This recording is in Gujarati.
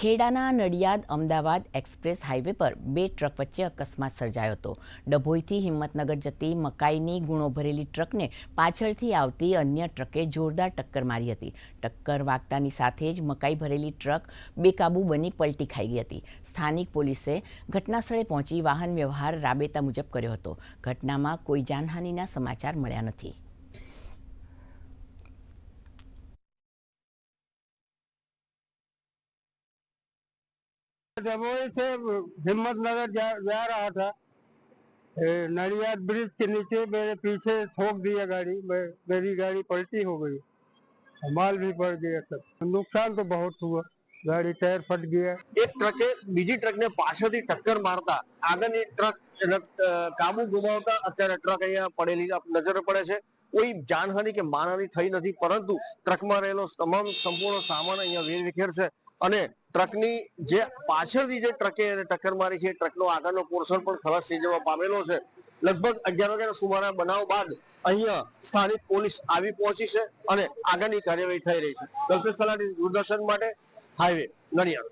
ખેડાના નડિયાદ અમદાવાદ એક્સપ્રેસ હાઈવે પર બે ટ્રક વચ્ચે અકસ્માત સર્જાયો હતો. ડભોઈથી હિંમતનગર જતી મકાઈની ગુણો ભરેલી ટ્રકને પાછળથી આવતી અન્ય ટ્રકે જોરદાર ટક્કર મારી હતી. ટક્કર વાગતાની સાથે જ મકાઈ ભરેલી ટ્રક બેકાબુ બની પલટી ખાઈ ગઈ હતી. સ્થાનિક પોલીસે ઘટનાસ્થળે પહોંચી વાહન વ્યવહાર રાબેતા મુજબ કર્યો હતો. ઘટનામાં કોઈ જાનહાનિના સમાચાર મળ્યા નથી. दमोई से हिम्मतनगर जा, जा रहा था ए, नडियाद ब्रिज के नीचे मेरे पीछे ठोक दिया गाड़ी मैं- मेरी गाड़ी पलटी हो गई माल भी बढ़ गया सब नुकसान तो बहुत हुआ गाड़ी टायर फट गया એક ટ્રકે બીજી ટ્રકને પાછળથી ટક્કર મારતા આગળની ટ્રક એને, અ, કાબુ ગુમાવતા અત્યારે ટ્રક અહીંયા પડેલી આપ નજરે પડે છે કોઈ જાનહાનિ કે માનહાનિ થઈ નથી પરંતુ ટ્રકમાં રહેલો તમામ સંપૂર્ણ સામાન અહીંયા વેરવિખેર છે અને ટ્રકની જે પાછળથી જે ટ્રકે ટક્કર મારી છે ટ્રકનો આગળનો પોર્શન પણ ખલાસ થઈ જવા પામેલો છે. લગભગ અગિયાર વાગ્યાના સુમારા બનાવ બાદ અહીંયા સ્થાનિક પોલીસ આવી પહોંચી છે અને આગળની કાર્યવાહી થઈ રહી છે. કલ્પેશ તલાટી દૂરદર્શન માટે હાઈવે નડિયાદ.